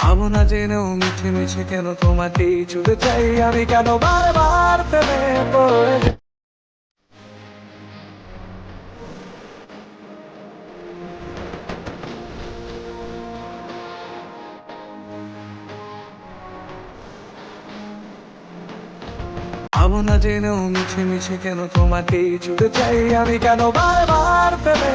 ভাবো না জেনেও মিছে মিছে কেন তোমাকেই ছুটে চাই আমি কেন বারবার প্রেমে পড়ে যাই? না জেনেও মিছে মিছে কেন তোমাকেই ছুটে চাই আমি কেন বারবার প্রেমে